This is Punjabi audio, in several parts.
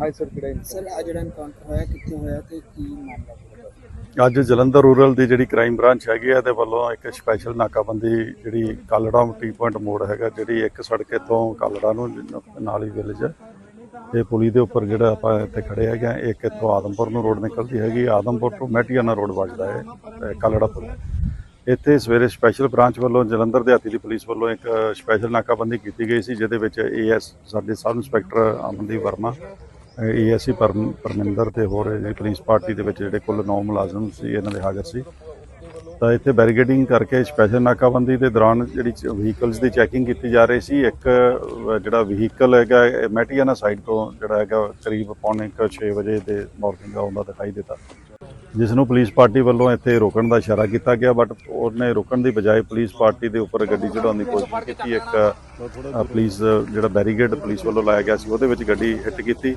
ਹਾਈ ਸਰ ਕਿਹੜਾ ਸਰ ਆ ਜਿਹੜਾ ਐਨਕਾਊਂਟਰ ਹੋਇਆ ਕਿੱਥੇ ਹੋਇਆ ਤੇ ਕੀ ਮਾਮਲਾ ਅੱਜ ਜਲੰਧਰ ਰੂਰਲ ਦੀ ਜਿਹੜੀ ਕ੍ਰਾਈਮ ਬ੍ਰਾਂਚ ਹੈਗੀ ਆ ਇਹਦੇ ਵੱਲੋਂ ਇੱਕ ਸਪੈਸ਼ਲ ਨਾਕਾਬੰਦੀ ਜਿਹੜੀ ਕਾਲੜਾ ਟੀ ਪੁਆਇੰਟ ਮੋੜ ਹੈਗਾ ਜਿਹੜੀ ਇੱਕ ਸੜਕ ਇੱਥੋਂ ਕਾਲੜਾ ਨੂੰ ਨਾਲ ਹੀ ਵਿਲੇਜ ਤੇ ਪੁਲੀ ਦੇ ਉੱਪਰ ਜਿਹੜਾ ਆਪਾਂ ਇੱਥੇ ਖੜੇ ਹੈਗੇ ਆ ਇੱਕ ਇੱਥੋਂ ਆਦਮਪੁਰ ਨੂੰ ਰੋਡ ਨਿਕਲਦੀ ਹੈਗੀ ਆਦਮਪੁਰ ਤੋਂ ਮੈਟੀਆਨਾ ਰੋਡ ਵੱਜਦਾ ਹੈ ਕਾਲੜਾ ਪੁਲ। ਇੱਥੇ ਸਵੇਰੇ ਸਪੈਸ਼ਲ ਬ੍ਰਾਂਚ ਵੱਲੋਂ ਜਲੰਧਰ ਦਿਹਾਤੀ ਦੀ ਪੁਲਿਸ ਵੱਲੋਂ ਇੱਕ ਸਪੈਸ਼ਲ ਨਾਕਾਬੰਦੀ ਕੀਤੀ ਗਈ ਸੀ ਜਿਹਦੇ ਵਿੱਚ ਏਐਸ ਸਾਡੇ sub inspector Amandeep Verma A S C Parminder ਤੇ ਹੋਰ ਜਿਹੜੀ ਪੁਲਿਸ ਪਾਰਟੀ ਦੇ ਵਿੱਚ ਜਿਹੜੇ ਕੁੱਲ 9 ਮੁਲਾਜ਼ਮ ਸੀ, ਇਹਨਾਂ ਦੇ ਹਾਜ਼ਰ ਸੀ। ਤਾਂ ਇੱਥੇ ਬੈਰੀਗੇਡਿੰਗ ਕਰਕੇ ਸਪੈਸ਼ਲ ਨਾਕਾਬੰਦੀ ਦੇ ਦੌਰਾਨ ਜਿਹੜੀ ਵਹੀਕਲਸ ਦੀ ਚੈਕਿੰਗ ਕੀਤੀ ਜਾ ਰਹੀ ਸੀ, ਇੱਕ ਜਿਹੜਾ ਵਹੀਕਲ ਹੈਗਾ, ਇਹ ਮੈਟੀਆਨਾ ਸਾਈਡ ਤੋਂ, ਜਿਹੜਾ ਹੈਗਾ ਕਰੀਬ ਪੌਣੇ 6 ਵਜੇ ਦੇ ਮਾਰਨਿੰਗ ਆਉਂਦਾ ਦਿਖਾਈ ਦਿੱਤਾ। ਜਿਸ ਨੂੰ ਪੁਲਿਸ ਪਾਰਟੀ ਵੱਲੋਂ ਇੱਥੇ ਰੋਕਣ ਦਾ ਇਸ਼ਾਰਾ ਕੀਤਾ ਗਿਆ ਬਟ ਉਹਨੇ ਰੁਕਣ ਦੀ ਬਜਾਏ ਪੁਲਿਸ ਪਾਰਟੀ ਦੇ ਉੱਪਰ ਗੱਡੀ ਚੜਾਉਣ ਦੀ ਕੋਸ਼ਿਸ਼ ਕੀਤੀ, ਇੱਕ ਪੁਲਿਸ ਜਿਹੜਾ ਬੈਰੀਗੇਡ ਪੁਲਿਸ ਵੱਲੋਂ ਲਾਇਆ ਗਿਆ ਸੀ, ਉਹਦੇ ਵਿੱਚ ਗੱਡੀ ਹਿੱਟ ਕੀਤੀ।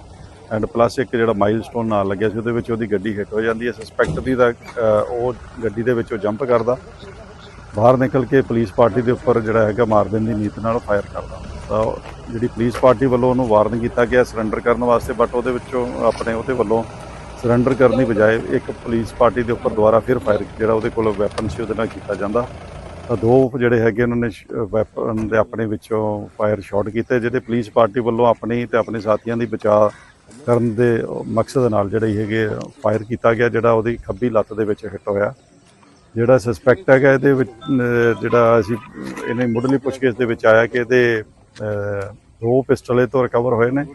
ਐਂਡ ਪਲੱਸ ਇੱਕ ਜਿਹੜਾ ਮਾਈਲਸਟੋਨ ਨਾਲ ਲੱਗਿਆ ਸੀ, ਉਹਦੇ ਵਿੱਚ ਉਹਦੀ ਗੱਡੀ ਹਿੱਟ ਹੋ ਜਾਂਦੀ ਹੈ। ਸਸਪੈਕਟ ਦੀ ਦਾ ਉਹ ਗੱਡੀ ਦੇ ਵਿੱਚੋਂ ਜੰਪ ਕਰਦਾ। ਬਾਹਰ ਨਿਕਲ ਕੇ ਪੁਲਿਸ ਪਾਰਟੀ ਦੇ ਉੱਪਰ ਜਿਹੜਾ ਹੈਗਾ ਮਾਰ ਦੇਣ ਦੀ ਨੀਤ ਨਾਲ ਫਾਇਰ ਕਰਦਾ। ਤਾਂ ਜਿਹੜੀ ਪੁਲਿਸ ਪਾਰਟੀ ਵੱਲੋਂ ਉਹਨੂੰ ਵਾਰਨ ਕੀਤਾ ਗਿਆ ਸਰੈਂਡਰ ਕਰਨ ਵਾਸਤੇ ਬਟ ਉਹਦੇ ਵਿੱਚੋਂ ਆਪਣੇ ਉਹਦੇ ਵੱਲੋਂ ਸਰੈਂਡਰ ਕਰਨ ਦੀ ਬਜਾਏ ਇੱਕ ਪੁਲਿਸ ਪਾਰਟੀ ਦੇ ਉੱਪਰ ਦੁਬਾਰਾ ਫਿਰ ਫਾਇਰ ਜਿਹੜਾ ਉਹਦੇ ਕੋਲ ਵੈਪਨ ਸੀ, ਉਹਦੇ ਨਾਲ ਕੀਤਾ ਜਾਂਦਾ। ਤਾਂ ਦੋ ਜਿਹੜੇ ਹੈਗੇ ਉਹਨਾਂ ਨੇ ਵੈਪਨ ਦੇ ਆਪਣੇ ਵਿੱਚੋਂ ਫਾਇਰ ਸ਼ਾਟ ਕੀਤੇ ਜਿਹੜੇ ਪੁਲਿਸ ਪਾਰਟੀ ਵੱਲੋਂ ਆਪਣੀ ਤੇ ਆਪਣੇ ਸਾਥੀਆਂ ਦੀ ਬਚਾਅ ਕਰਨ ਦੇ ਮਕਸਦ ਨਾਲ ਜਿਹੜੇ ਹੈਗੇ ਫਾਇਰ ਕੀਤਾ ਗਿਆ, ਜਿਹੜਾ ਉਹਦੀ ਖੱਬੀ ਲੱਤ ਦੇ ਵਿੱਚ ਹਿੱਟ ਹੋਇਆ। ਜਿਹੜਾ ਸਸਪੈਕਟ ਹੈਗਾ ਇਹਦੇ ਵਿੱਚ ਜਿਹੜਾ ਅਸੀਂ ਇਹਨੇ ਮੁੱਢਲੀ ਪੁੱਛਗਿੱਛ ਦੇ ਵਿੱਚ ਆਇਆ ਕਿ ਇਹਦੇ ਦੋ ਪਿਸਟਲੇ ਤੋਂ ਰਿਕਵਰ ਹੋਏ ਨੇ।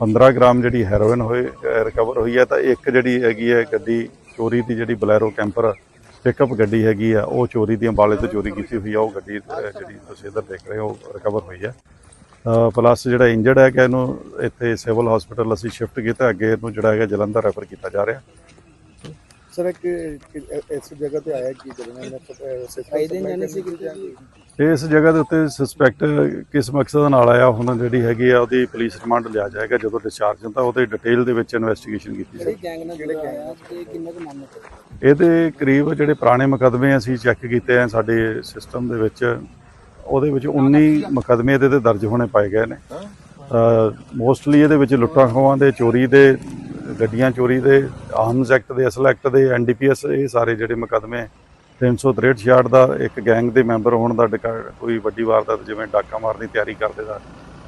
15 ਗ੍ਰਾਮ ਜਿਹੜੀ ਹੈਰੋਇਨ ਹੋਏ ਰਿਕਵਰ ਹੋਈ ਹੈ। ਤਾਂ ਇੱਕ ਜਿਹੜੀ ਹੈਗੀ ਹੈ ਗੱਡੀ, ਚੋਰੀ ਦੀ ਜਿਹੜੀ ਬਲੈਰੋ ਕੈਂਪਰ ਪਿਕਅਪ ਗੱਡੀ ਹੈਗੀ ਆ, ਉਹ ਚੋਰੀ ਦੀ ਅੰਬਾਲੇ ਤੋਂ ਚੋਰੀ ਕੀਤੀ ਹੋਈ ਆ। ਉਹ ਗੱਡੀ ਜਿਹੜੀ ਤੁਸੀਂ ਇੱਧਰ ਦੇਖ ਰਹੇ ਹੋ ਰਿਕਵਰ ਹੋਈ ਹੈ। ਪਲੱਸ ਜਿਹੜਾ ਇੰਜਰਡ ਹੈਗਾ ਇਹਨੂੰ ਇੱਥੇ ਸਿਵਲ ਹਸਪੀਟਲ ਅਸੀਂ ਸ਼ਿਫਟ ਕੀਤਾ ਅੱਗੇ ਇਹਨੂੰ ਜਿਹੜਾ ਹੈਗਾ ਜਲੰਧਰ ਰੈਫਰ ਕੀਤਾ ਜਾ ਰਿਹਾ। ਸਰ ਇੱਕ ਇਸ ਜਗ੍ਹਾ ਤੇ ਆਇਆ ਕੀ ਜਦੋਂ ਮੈਂ ਫਾਇਦੇ ਜਾਣੇ ਸੀ? ਕਿ ਇਸ ਜਗ੍ਹਾ ਦੇ ਉੱਤੇ ਸਸਪੈਕਟ ਕਿਸ ਮਕਸਦ ਨਾਲ ਆਇਆ ਹੁਣ ਜਿਹੜੀ ਹੈਗੀ ਆ ਉਹਦੀ ਪੁਲਿਸ ਰਿਮਾਂਡ ਲਿਆ ਜਾਏਗਾ ਜਦੋਂ ਡਿਸਚਾਰਜ ਹੁੰਦਾ ਉਹਦੇ ਡਿਟੇਲ ਦੇ ਵਿੱਚ ਇਨਵੈਸਟੀਗੇਸ਼ਨ ਕੀਤੀ ਤੇ ਇਹਦੇ ਕਰੀਬ ਜਿਹੜੇ ਪੁਰਾਣੇ ਮੁਕੱਦਮੇ ਅਸੀਂ ਚੈੱਕ ਕੀਤੇ ਆ ਸਾਡੇ ਸਿਸਟਮ ਦੇ ਵਿੱਚ ਉਹਦੇ ਵਿੱਚ 19 ਮੁਕੱਦਮੇ ਇਹਦੇ ਤੇ ਦਰਜ ਹੋਣੇ ਪਾਏ ਗਏ ਨੇ। ਮੋਸਟਲੀ ਇਹਦੇ ਵਿੱਚ ਲੁੱਟਾਂ ਖੋਹਾਂ ਦੇ, ਚੋਰੀ ਦੇ, ਗੱਡੀਆਂ ਚੋਰੀ ਦੇ ਆਰਮਸ ਐਕਟ ਦੇ ਅਸਲ ਐਕਟ ਦੇ ਐਨਡੀਪੀਐਸ ਇਹ ਸਾਰੇ ਜਿਹੜੇ ਮੁਕੱਦਮੇ 363 66 ਦਾ ਇੱਕ ਗੈਂਗ ਦੇ ਮੈਂਬਰ ਹੋਣ ਦਾ ਡਕਾ- ਕੋਈ ਵੱਡੀ ਵਾਰਦਾਤ ਜਿਵੇਂ ਡਾਕਾ ਮਾਰਨ ਦੀ ਤਿਆਰੀ ਕਰਦੇ ਦਾ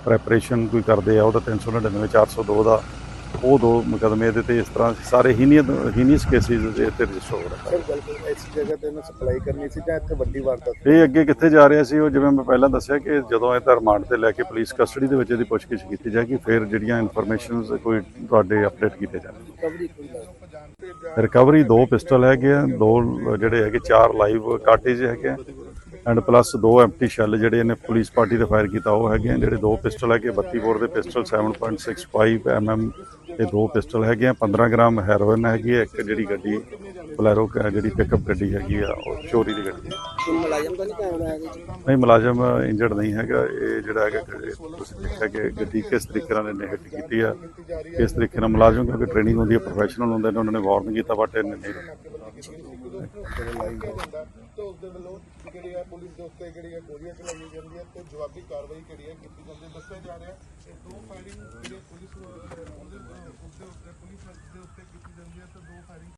ਪ੍ਰੈਪਰੇਸ਼ਨ ਕੋਈ ਕਰਦੇ ਆ, ਉਹਦਾ 399 402 ਦਾ ਉਹ ਦੋ ਮੁਕੱਦਮੇ ਇਹਦੇ ਤੇ ਇਸ ਤਰ੍ਹਾਂ ਸਾਰੇ ਹੀਨੀਅਸ ਹੀਨੀਅਸ ਕੇਸਿਸ ਦੇ ਤੇ ਰਜਿਸਟਰ ਹੋ ਰਹੇ। ਸਰ ਗੱਲ ਇਸ ਜਗ੍ਹਾ ਤੇ ਇਹਨੂੰ ਸਪਲਾਈ ਕਰਨੀ ਸੀ ਜਾਂ ਇੱਥੇ ਵੱਡੀ ਵਾਰਦਾਤ ਇਹ ਅੱਗੇ ਕਿੱਥੇ ਜਾ ਰਿਹਾ ਸੀ ਉਹ ਜਿਵੇਂ ਮੈਂ ਪਹਿਲਾਂ ਦੱਸਿਆ ਕਿ ਜਦੋਂ ਇਹ ਤਾਂ ਰਿਮਾਂਡ ਤੇ ਲੈ ਕੇ ਪੁਲਿਸ ਕਸਟਡੀ ਦੇ ਵਿੱਚ ਇਹਦੀ ਪੁੱਛਗਿੱਛ ਕੀਤੀ ਜਾਏਗੀ ਫਿਰ ਜਿਹੜੀਆਂ ਇਨਫੋਰਮੇਸ਼ਨਸ ਕੋਈ ਤੁਹਾਡੇ ਅਪਡੇਟ ਕੀਤੇ ਜਾਣਗੇ ਰਿਕਵਰੀ ਦੋ ਪਿਸਟਲ ਹੈਗੇ ਆ ਦੋ ਜਿਹੜੇ ਹੈਗੇ ਚਾਰ ਲਾਈਵ ਕਾਰਟੇਜ ਹੈਗੇ ਆ। ਐਂਡ ਪਲੱਸ ਦੋ ਐਮਟੀ ਸ਼ੈਲ ਜਿਹੜੇ ਇਹਨੇ ਪੁਲਿਸ ਪਾਰਟੀ ਦੇ ਫਾਇਰ ਕੀਤਾ ਉਹ ਹੈਗੇ ਆ ਜਿਹੜੇ ਦੋ ਪਿਸਟਲ ਹੈਗੇ 32 ਬੋਰ ਦੇ ਪਿਸਟਲ 7.65 ਐਮਐਮ ਇਹ ਦੋ ਪਿਸਟਲ ਹੈਗੇ ਆ 15 ਗ੍ਰਾਮ ਹੈਰੋਇਨ ਹੈਗੀ ਆ ਇੱਕ ਜਿਹੜੀ ਗੱਡੀ ਬਲੈਰੋ ਜਿਹੜੀ ਪਿਕਅਪ ਗੱਡੀ ਹੈਗੀ ਆ ਉਹ ਚੋਰੀ ਦੀ ਗੱਡੀ। ਕੋਈ ਮੁਲਾਜ਼ਮ ਤਾਂ ਨਹੀਂ ਕਾਇਮ ਹੋਇਆ ਜੀ ਨਹੀਂ ਮੁਲਾਜ਼ਮ ਇੰਜਰਡ ਨਹੀਂ ਹੈਗਾ ਇਹ ਜਿਹੜਾ ਹੈਗਾ ਤੁਸੀਂ ਦੇਖਿਆ ਕਿ ਗੱਡੀ ਕਿਸ ਤਰੀਕੇ ਨਾਲ ਇਹਨੇ ਹਿੱਟ ਕੀਤੀ ਆ ਕਿਸ ਤਰੀਕੇ ਨਾਲ ਮੁਲਾਜ਼ਮ ਕਿਉਂਕਿ ਟ੍ਰੇਨਿੰਗ ਹੁੰਦੀ ਹੈ ਪ੍ਰੋਫੈਸ਼ਨਲ ਹੁੰਦੇ ਨੇ ਉਹਨਾਂ ਨੇ ਵਾਰਨ ਕੀਤਾ ਬਟ ਇਹਨੇ ਨਹੀਂ ਤੇ ਉਸ ਦੇ ਵੱਲੋਂ ਜਿਹੜੀ ਹੈ ਪੁਲਿਸ ਦੇ ਉੱਤੇ ਜਿਹੜੀ ਹੈ ਗੋਲੀਆਂ ਚਲਾਈਆਂ ਜਾਂਦੀਆਂ ਤੇ ਜਵਾਬੀ ਕਾਰਵਾਈ ਜਿਹੜੀ ਹੈ ਕੀਤੀ ਜਾਂਦੀ ਹੈ। ਦੱਸਿਆ ਜਾ ਰਿਹਾ ਹੈ ਦੋ ਫਾਇਰਿੰਗ ਜਿਹੜੀ ਪੁਲਿਸ ਉਹਦੇ ਉੱਤੇ ਪੁਲਿਸ ਦੇ ਉੱਤੇ ਕੀਤੀ ਜਾਂਦੀ ਹੈ ਤੇ ਦੋ ਫਾਇਰਿੰਗ